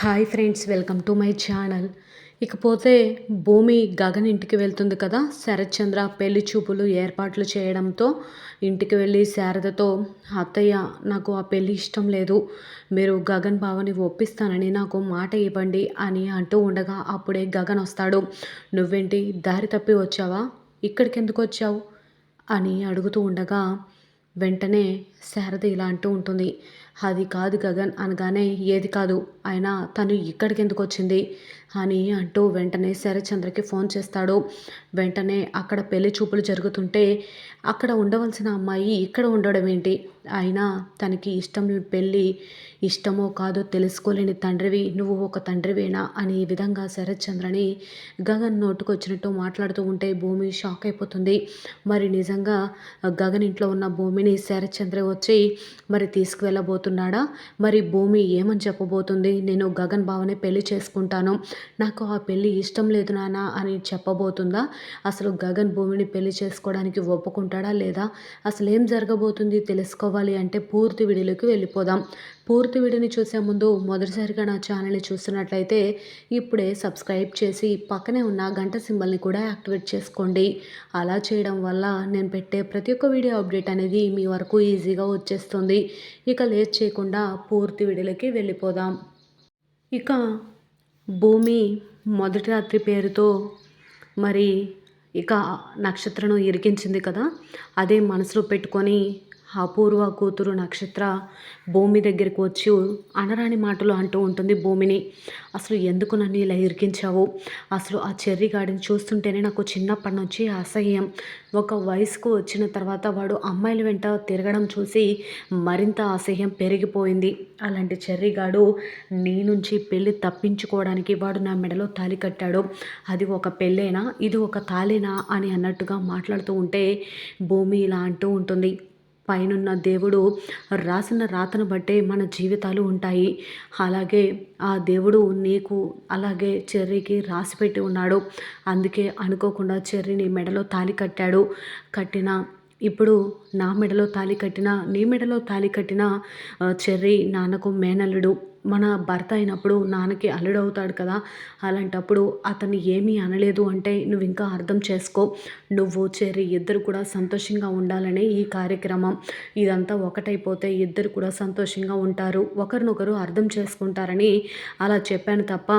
Hi friends welcome to my channel. ఇకపోతే భూమి గగన్ ఇంటికి వెళ్తుంది కదా శరత్చంద్ర పెళ్ళి చూపులు ఏర్పాట్లు చేయడంతో ఇంటికి వెళ్ళి శారదతో అత్తయ్య నాకు ఆ పెళ్ళి ఇష్టం లేదు. మీరు గగన్ బావని ఒప్పిస్తానని నాకు మాట ఇవ్వండి అని అంటూ ఉండగా అప్పుడే గగన్ వస్తాడు. నువ్వేంటి దారి తప్పి వచ్చావా? ఇక్కడికి ఎందుకు వచ్చావు? అని అడుగుతూ ఉండగా వెంటనే శారద ఇలా అంటూ ఉంటుంది. అది కాదు గగన్ అనగానే ఏది కాదు. అయినా తను ఇక్కడికి ఎందుకు వచ్చింది అని అంటూ వెంటనే శరత్చంద్రకి ఫోన్ చేస్తాడు. వెంటనే అక్కడ పెళ్ళి చూపులు జరుగుతుంటే అక్కడ ఉండవలసిన అమ్మాయి ఇక్కడ ఉండడం ఏంటి? అయినా తనకి ఇష్టం పెళ్ళి ఇష్టమో కాదో తెలుసుకోలేని తండ్రివి నువ్వు ఒక తండ్రివేనా? అని ఈ విధంగా శరత్చంద్రని గగన్ నోటుకొచ్చినట్టు మాట్లాడుతూ ఉంటే భూమి షాక్ అయిపోతుంది. మరి నిజంగా గగన్ ఇంట్లో ఉన్న భూమిని శరత్చంద్ర వచ్చి మరి తీసుకువెళ్ళబోతున్నాడా? మరి భూమి ఏమని చెప్పబోతుంది? నేను గగన్ బావనే పెళ్ళి చేసుకుంటాను. నాకు ఆ పెళ్ళి ఇష్టం లేదు నాన్న అని చెప్పబోతుందా? అసలు గగన్ భూమిని పెళ్ళి చేసుకోవడానికి ఒప్పుకుంటాడా లేదా? అసలు ఏం జరగబోతుంది తెలుసుకోవాలి అంటే పూర్తి వీడియోలోకి వెళ్ళిపోదాం. పూర్తి వీడియోని చూసే ముందు మొదటిసారిగా నా ఛానల్ని చూస్తున్నట్లయితే ఇప్పుడే సబ్స్క్రైబ్ చేసి పక్కనే ఉన్న గంట సింబల్ని కూడా యాక్టివేట్ చేసుకోండి. అలా చేయడం వల్ల నేను పెట్టే ప్రతి ఒక్క వీడియో అప్డేట్ అనేది మీ వరకు ఈజీగా వచ్చేస్తుంది. ఇక లేట్ చేయకుండా పూర్తి వీడియోలోకి వెళ్ళిపోదాం. ఇక భూమి మొదటి రాత్రి పేరుతో మరి ఇక నక్షత్రను ఇరికించింది కదా అదే మనసులో పెట్టుకొని అపూర్వ కూతురు నక్షత్ర భూమి దగ్గరికి వచ్చి అనరాని మాటలు అంటూ ఉంటుంది భూమిని. అసలు ఎందుకు నన్ను ఇలా ఇరికించావు? అసలు ఆ చెర్రీ గాడిని చూస్తుంటేనే నాకు చిన్నప్పటి నుంచి అసహ్యం. ఒక వయసుకు వచ్చిన తర్వాత వాడు అమ్మాయిల వెంట తిరగడం చూసి మరింత అసహ్యం పెరిగిపోయింది. అలాంటి చెర్రీగాడు నీ నుంచి పెళ్ళి తప్పించుకోవడానికి వాడు నా మెడలో తాలి కట్టాడు. అది ఒక పెళ్ళేనా? ఇది ఒక తాలేనా అని అన్నట్టుగా మాట్లాడుతూ ఉంటే భూమి ఇలా అంటూ ఉంటుంది. పైనున్న దేవుడు రాసిన రాతను బట్టే మన జీవితాలు ఉంటాయి. అలాగే ఆ దేవుడు నీకు అలాగే చెర్రీకి రాసిపెట్టి ఉన్నాడు. అందుకే అనుకోకుండా చెర్రీని మెడలో తాలి కట్టాడు. కట్టిన ఇప్పుడు నా మెడలో తాలి కట్టిన నీ మెడలో తాలి కట్టిన చెర్రీ నాన్నకు మేనల్లుడు. మన భర్త అయినప్పుడు నాన్నకి అల్లుడవుతాడు కదా అలాంటప్పుడు అతన్ని ఏమీ అనలేదు అంటే నువ్వు ఇంకా అర్థం చేసుకో. నువ్వు చెర్రీ ఇద్దరు కూడా సంతోషంగా ఉండాలనే ఈ కార్యక్రమం. ఇదంతా ఒకటైపోతే ఇద్దరు కూడా సంతోషంగా ఉంటారు. ఒకరినొకరు అర్థం చేసుకుంటారని అలా చెప్పాను తప్ప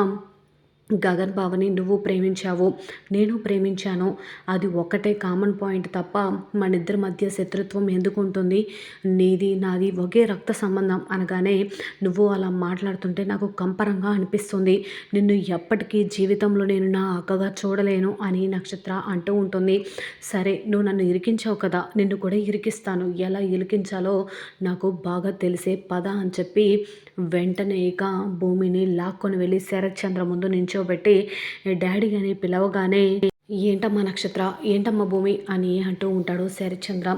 గగన్ బావని నువ్వు ప్రేమించావు నేను ప్రేమించాను. అది ఒక్కటే కామన్ పాయింట్ తప్ప మన ఇద్దరి మధ్య శత్రుత్వం ఎందుకు ఉంటుంది? నీది నాది ఒకే రక్త సంబంధం అనగానే నువ్వు అలా మాట్లాడుతుంటే నాకు కంపరంగా అనిపిస్తుంది. నిన్ను ఎప్పటికీ జీవితంలో నేను నా అక్కగా చూడలేను అని నక్షత్ర అంటూ ఉంటుంది. సరే నువ్వు నన్ను ఇరికించావు కదా నిన్ను కూడా ఇరికిస్తాను. ఎలా ఇరికించాలో నాకు బాగా తెలిసే పద అని చెప్పి వెంటనే ఇక భూమిని లాక్కొని వెళ్ళి శరత్చంద్ర ముందు నించో. కూర్చోబెట్టి డాడీ అని పిలవగానే ఏంటమ్మా నక్షత్ర? ఏంటమ్మా భూమి? అని అంటూ ఉంటాడు శరత్చంద్ర.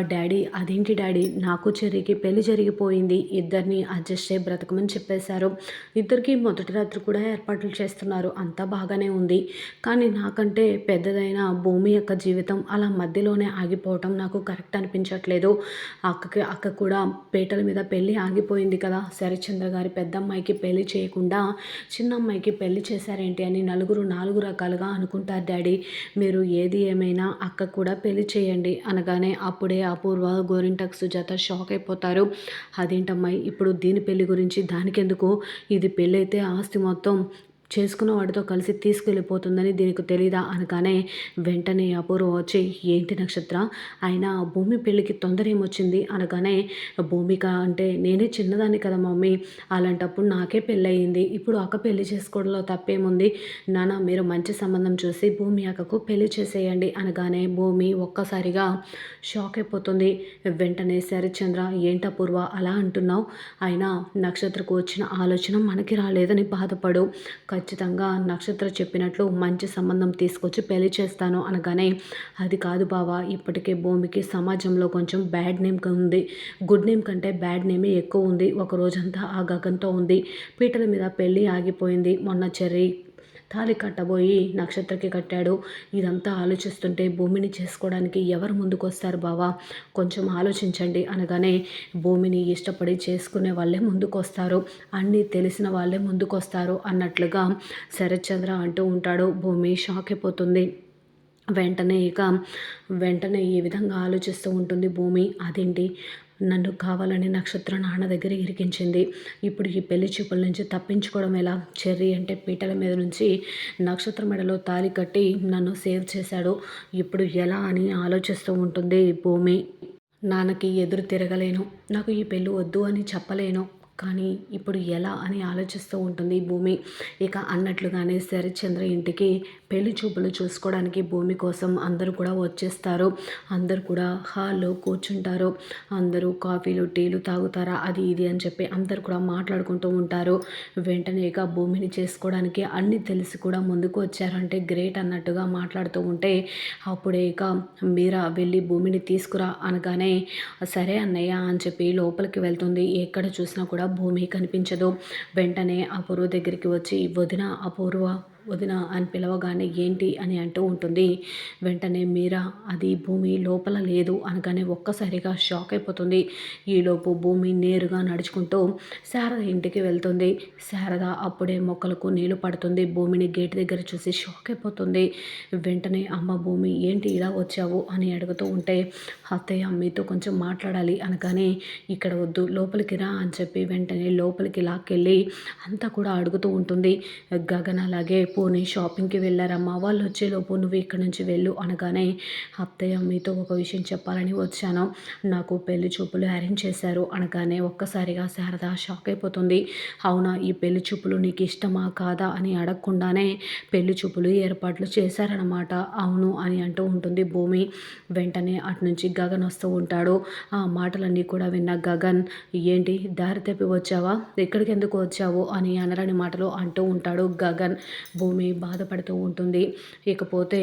డాడీ అదేంటి డాడీ? నాకు చెరిగి పెళ్ళి జరిగిపోయింది. ఇద్దరిని అడ్జస్ట్ అయ్యి బ్రతకమని చెప్పేశారు. ఇద్దరికి మొదటి రాత్రి కూడా ఏర్పాట్లు చేస్తున్నారు. అంతా బాగానే ఉంది. కానీ నాకంటే పెద్దదైన భూమి యొక్క జీవితం అలా మధ్యలోనే ఆగిపోవటం నాకు కరెక్ట్ అనిపించట్లేదు. అక్కకి అక్క కూడా పేటల మీద పెళ్ళి ఆగిపోయింది కదా. శరత్చంద్ర గారి పెద్ద అమ్మాయికి పెళ్ళి చేయకుండా చిన్న అమ్మాయికి పెళ్ళి చేశారేంటి అని నలుగురు నాలుగు రకాలుగా అనుకుంటారు డాడీ. చేయండి మీరు ఏది ఏమైనా అక్క కూడా పెళ్ళి చేయండి అనగానే అప్పుడే అపూర్వ గోరింటకు సుజాత షాక్ అయిపోతారు. అదేంటమ్మాయి? ఇప్పుడు దీని పెళ్ళి గురించి దానికెందుకు? ఇది పెళ్ళైతే ఆస్తి మొత్తం చేసుకున్న వాడితో కలిసి తీసుకెళ్ళిపోతుందని దీనికి తెలీదా అనగానే వెంటనే అపూర్వ వచ్చి ఏంటి నక్షత్ర? ఆయన భూమి పెళ్ళికి తొందర ఏమొచ్చింది? అనగానే భూమిక అంటే నేనే చిన్నదాన్ని కదా మమ్మీ. అలాంటప్పుడు నాకే పెళ్ళయింది. ఇప్పుడు అక్క పెళ్ళి చేసుకోవడంలో తప్పేముంది? నాన్న మీరు మంచి సంబంధం చూసి భూమి అక్కకు పెళ్ళి చేసేయండి. అనగానే భూమి ఒక్కసారిగా షాక్ అయిపోతుంది. వెంటనే శరత్చంద్ర ఏంటపూర్వ అలా అంటున్నావు? అయినా నక్షత్రకు వచ్చిన ఆలోచన మనకి రాలేదని బాధపడు. ఖచ్చితంగా నక్షత్ర చెప్పినట్లు మంచి సంబంధం తీసుకొచ్చి పెళ్ళి చేస్తాను అనగానే అది కాదు బావా ఇప్పటికే భూమికి సమాజంలో కొంచెం బ్యాడ్ నేమ్ ఉంది. గుడ్ నేమ్ కంటే బ్యాడ్ నేమే ఎక్కువ ఉంది. ఒక రోజంతా ఆ గగంతో ఉంది. పీటల మీద పెళ్ళి ఆగిపోయింది. మొన్న చెర్రీ తాళి కట్టబోయి నక్షత్రకి కట్టాడు. ఇదంతా ఆలోచిస్తుంటే భూమిని చేసుకోవడానికి ఎవరు ముందుకొస్తారు బావా? కొంచెం ఆలోచించండి అనగానే భూమిని ఇష్టపడి చేసుకునే వాళ్ళే ముందుకొస్తారు. అన్నీ తెలిసిన వాళ్ళే ముందుకొస్తారు అన్నట్లుగా శరత్చంద్ర అంటూ ఉంటాడు. భూమి షాక్ అయిపోతుంది. వెంటనే ఇక వెంటనే ఈ విధంగా ఆలోచిస్తూ ఉంటుంది భూమి. అదేంటి? నన్ను కావాలని నక్షత్ర నాన్న దగ్గర ఇరికించింది. ఇప్పుడు ఈ పెళ్ళి చూపుల నుంచి తప్పించుకోవడం ఎలా? చెర్రీ అంటే పీటల మీద నుంచి నక్షత్ర మెడలో తాలి కట్టి నన్ను సేవ్ చేశాడు. ఇప్పుడు ఎలా అని ఆలోచిస్తూ ఉంటుంది భూమి. నాన్నకి ఎదురు తిరగలేను. నాకు ఈ పెళ్ళి వద్దు అని చెప్పలేను. కానీ ఇప్పుడు ఎలా అని ఆలోచిస్తూ ఉంటుంది భూమి? ఇక అన్నట్లుగానే శరత్చంద్ర ఇంటికి పెళ్ళి చూపులు చూసుకోవడానికి భూమి కోసం అందరూ కూడా వచ్చేస్తారు. అందరూ కూడా హాల్లో కూర్చుంటారు. అందరూ కాఫీలు టీలు తాగుతారా? అది ఇది అని చెప్పి అందరు కూడా మాట్లాడుకుంటూ ఉంటారు. వెంటనే ఇక భూమిని చేసుకోవడానికి అన్ని తెలిసి కూడా ముందుకు వచ్చారంటే గ్రేట్ అన్నట్టుగా మాట్లాడుతూ ఉంటే అప్పుడే ఇక మీరా వెళ్ళి భూమిని తీసుకురా అనగానే సరే అన్నయ్య అని చెప్పి లోపలికి వెళ్తుంది. ఎక్కడ చూసినా కూడా భూమి కనిపించదు. వెంటనే అపూర్వ దగ్గరికి వచ్చి వదిన అపూర్వ వదిన అని పిలవగానే ఏంటి అని అంటూ ఉంటుంది. వెంటనే మీరా అది భూమి లోపల లేదు అనగానే ఒక్కసారిగా షాక్ అయిపోతుంది. ఈలోపు భూమి నేరుగా నడుచుకుంటూ శారద ఇంటికి వెళ్తుంది. శారద అప్పుడే మొక్కలకు నీళ్ళు పడుతుంది. భూమిని గేట్ దగ్గర చూసి షాక్ అయిపోతుంది. వెంటనే అమ్మ భూమి ఏంటి ఇలా వచ్చావు? అని అడుగుతూ ఉంటే అత్తయ్య మీతో కొంచెం మాట్లాడాలి అనగానే ఇక్కడ వద్దు లోపలికి రా అని చెప్పి వెంటనే లోపలికి లాక్కెళ్ళి అంతా కూడా అడుగుతూ ఉంటుంది. గగన అలాగే పోనీ షాపింగ్కి వెళ్ళారమ్మా. వాళ్ళు వచ్చేలోపు నువ్వు ఇక్కడ నుంచి వెళ్ళు అనగానే అత్తయ్య మీతో ఒక విషయం చెప్పాలని వచ్చాను. నాకు పెళ్ళి చూపులు అరేంజ్ చేశారు అనగానే ఒక్కసారిగా శారద షాక్ అయిపోతుంది. అవునా ఈ పెళ్ళి చూపులు నీకు ఇష్టమా కాదా? అని అడగకుండానే పెళ్ళి చూపులు ఏర్పాట్లు చేశారనమాట అవును అని అంటూ ఉంటుంది భూమి. వెంటనే అటు నుంచి గగన్ వస్తూ ఉంటాడు. ఆ మాటలన్నీ కూడా విన్న గగన్ ఏంటి దారి తప్పి వచ్చావా? ఎక్కడికి ఎందుకు వచ్చావు? అని అనరని మాటలు అంటూ ఉంటాడు గగన్. భూమి బాధపడుతూ ఉంటుంది. ఇకపోతే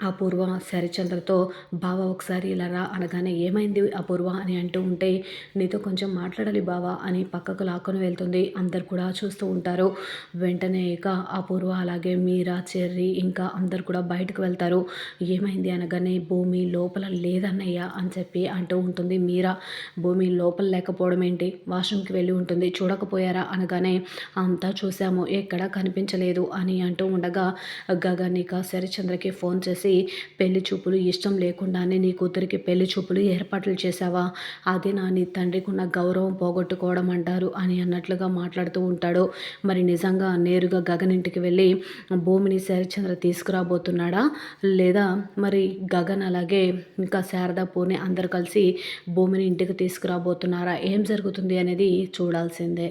అపూర్వ శరిచంద్రతో బావ ఒకసారి ఇలా రా అనగానే ఏమైంది అపూర్వ అని అంటూ ఉంటే నీతో కొంచెం మాట్లాడాలి బావా అని పక్కకు లాక్కొని వెళ్తుంది. అందరు కూడా చూస్తూ ఉంటారు. వెంటనే ఇక అపూర్వ అలాగే మీరా చెర్రి ఇంకా అందరు కూడా బయటకు వెళ్తారు. ఏమైంది అనగానే భూమి లోపల లేదన్నయ్య అని చెప్పి అంటూ ఉంటుంది మీరా. భూమి లోపల లేకపోవడం ఏంటి? వాష్రూమ్కి వెళ్ళి ఉంటుంది. చూడకపోయారా? అనగానే అంతా చూసాము ఎక్కడా కనిపించలేదు అని అంటూ ఉండగా గగన్ ఇక శరిచంద్రకి ఫోన్ చేసి చేసి పెళ్ళి చూపులు ఇష్టం లేకుండానే నీ కూతురికి పెళ్ళి చూపులు ఏర్పాట్లు చేశావా? అది నా నీ తండ్రికి ఉన్న గౌరవం పోగొట్టుకోవడం అంటారు అని అన్నట్లుగా మాట్లాడుతూ ఉంటాడు. మరి నిజంగా నేరుగా గగన్ ఇంటికి వెళ్ళి భూమిని శరచంద్ర తీసుకురాబోతున్నాడా? లేదా మరి గగన్ అలాగే ఇంకా శారద పూర్ణి అందరు కలిసి భూమిని ఇంటికి తీసుకురాబోతున్నారా? ఏం జరుగుతుంది? అనేది చూడాల్సిందే.